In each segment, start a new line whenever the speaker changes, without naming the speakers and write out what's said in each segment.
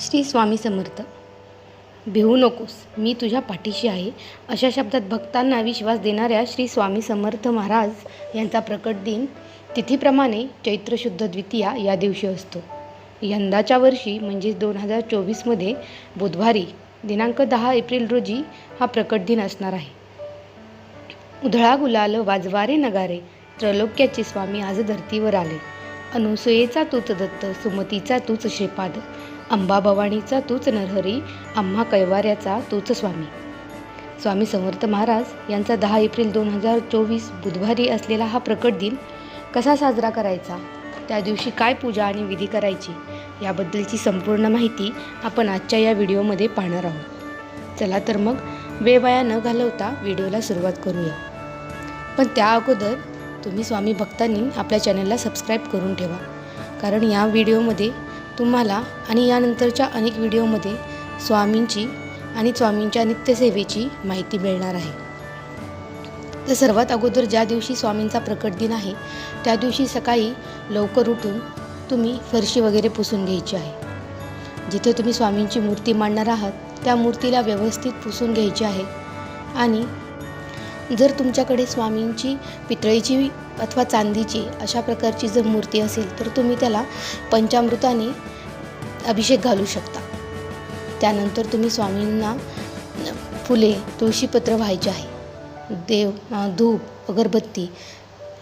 श्री स्वामी समर्थ. भिवू नकोस मी तुझ्या पाठीशी आहे. अशा शब्दात भक्तांना विश्वास देणाऱ्या श्री स्वामी समर्थ महाराज यांचा प्रकट दिन तिथीप्रमाणे चैत्रशुद्ध द्वितीया या दिवशी असतो. यंदाच्या वर्षी म्हणजेच दोन हजार चोवीसमध्ये बुधवारी दिनांक दहा एप्रिल रोजी हा प्रकट दिन असणार आहे. उधळा गुलाल वाजवारे नगारे त्रैलोक्याचे स्वामी आज धर्तीवर आले. अनुसयेचा तूच दत्त सुमतीचा तूच श्रीपाद अंबा भवानीचा तूच नरहरी आम्हा कैवाऱ्याचा तूच स्वामी. स्वामी समर्थ महाराज यांचा दहा एप्रिल दोन हजार चोवीस बुधवारी असलेला हा प्रकट दिन कसा साजरा करायचा? त्या दिवशी काय पूजा आणि विधी करायची? याबद्दलची संपूर्ण माहिती आपण आजच्या या व्हिडिओमध्ये पाहणार आहोत. चला तर मग वेळ वाया न घालवता व्हिडिओला सुरुवात करूया. पण त्या अगोदर तुम्ही स्वामी भक्तांनी आपल्या चॅनलला सबस्क्राईब करून ठेवा कारण या व्हिडिओमध्ये तुम्हाला आणि यानंतरच्या अनेक व्हिडिओमध्ये स्वामींची आणि स्वामींच्या नित्यसेवेची माहिती मिळणार आहे. तर सर्वात अगोदर ज्या दिवशी स्वामींचा प्रकट दिन आहे त्या दिवशी सकाळी लवकर उठून तुम्ही फरशी वगैरे पुसून घ्यायची आहे. जिथे तुम्ही स्वामींची मूर्ती मांडणार आहात त्या मूर्तीला व्यवस्थित पुसून घ्यायची आहे. आणि जर तुमच्याकडे स्वामींची पितळेची अथवा चांदीची अशा प्रकारची जर मूर्ती असेल तर तुम्ही त्याला पंचामृताने अभिषेक घालू शकता. त्यानंतर तुम्ही स्वामींना फुले तुळशीपत्र व्हायचे आहे देव धूप अगरबत्ती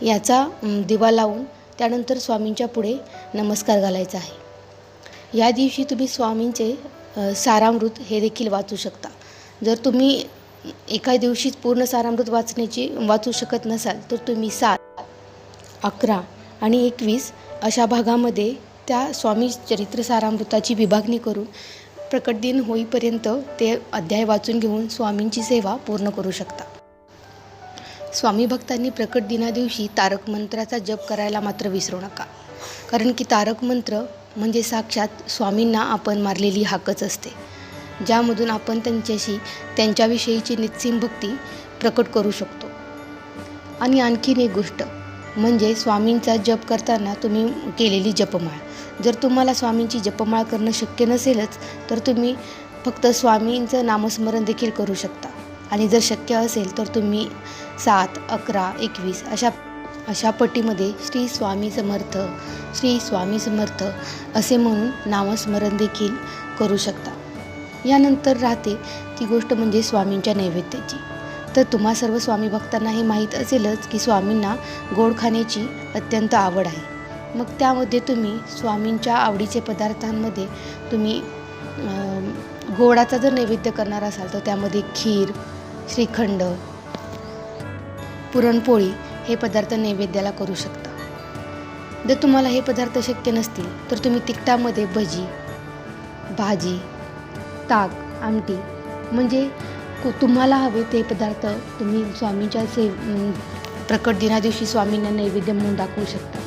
याचा दिवा लावून त्यानंतर स्वामींच्या पुढे नमस्कार घालायचा आहे. या दिवशी तुम्ही स्वामींचे सारामृत हे देखील वाचू शकता. जर तुम्ही एका दिवशीच पूर्ण सारामृत वाचण्याची वाचू शकत नसाल तर तुम्ही सात अकरा आणि एकवीस अशा भागामध्ये त्या स्वामी चरित्र सारामृताची विभागणी करून प्रकट दिन होईपर्यंत ते अध्याय वाचून घेऊन स्वामींची सेवा पूर्ण करू शकता स्वामी भक्तांनी प्रकट दिना दिवशी तारक मंत्राचा जप करायला मात्र विसरू नका. कारण की तारक मंत्र म्हणजे साक्षात स्वामींना आपण मारलेली हाकच असते. ज्यामधून आपण त्यांच्याशी त्यांच्याविषयीची निस्सीम भक्ती प्रकट करू शकतो. आणि आणखीन एक गोष्ट म्हणजे स्वामींचा जप करताना तुम्ही केलेली जपमाळ. जर तुम्हाला स्वामींची जपमाळ करणं शक्य नसेलच तर तुम्ही फक्त स्वामींचं नामस्मरण देखील करू शकता. आणि जर शक्य असेल तर तुम्ही सात अकरा एकवीस अशा अशा पटीमध्ये श्री स्वामी समर्थ श्री स्वामी समर्थ असे म्हणून नामस्मरण देखील करू शकता. यानंतर राहते ती गोष्ट म्हणजे स्वामींच्या नैवेद्याची. तर तुम्हा सर्व स्वामी भक्तांना हे माहीत असेलच की स्वामींना गोड खाण्याची अत्यंत आवड आहे. मग त्यामध्ये तुम्ही स्वामींच्या आवडीचे पदार्थांमध्ये तुम्ही गोडाचा जर नैवेद्य करणार असाल तर त्यामध्ये खीर श्रीखंड पुरणपोळी हे पदार्थ नैवेद्याला करू शकता. जर तुम्हाला हे पदार्थ शक्य नसतील तर तुम्ही तिखटामध्ये भजी भाजी ताक आमटी म्हणजे तुम्हाला हवे ते पदार्थ तुम्ही स्वामींच्या से प्रकट दिना दिवशी स्वामींना नैवेद्य म्हणून दाखवू शकता.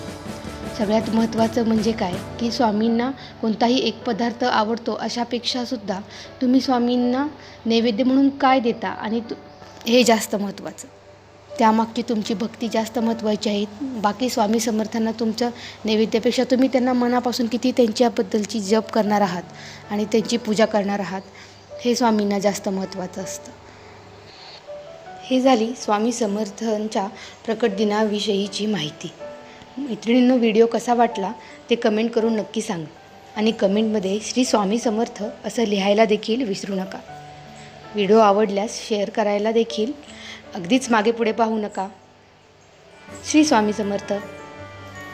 सगळ्यात महत्त्वाचं म्हणजे काय? की स्वामींना कोणताही एक पदार्थ आवडतो अशापेक्षासुद्धा तुम्ही स्वामींना नैवेद्य म्हणून काय देता आणि तु हे जास्त महत्त्वाचं. त्यामागची तुमची भक्ती जास्त महत्त्वाची आहे. बाकी स्वामी समर्थांना तुमचं नैवेद्यापेक्षा तुम्ही त्यांना मनापासून किती त्यांच्याबद्दलची जप करणार आहात आणि त्यांची पूजा करणार आहात हे स्वामींना जास्त महत्त्वाचं असतं. हे झाली स्वामी समर्थांच्या प्रकट दिनाविषयीची माहिती. मैत्रिणींनो व्हिडिओ कसा वाटला ते कमेंट करून नक्की सांग आणि कमेंटमध्ये श्री स्वामी समर्थ असं लिहायला देखील विसरू नका. व्हिडिओ आवडल्यास शेअर करायला देखील अगदीच मागे पुढे पाहू नका. श्री स्वामी समर्थ.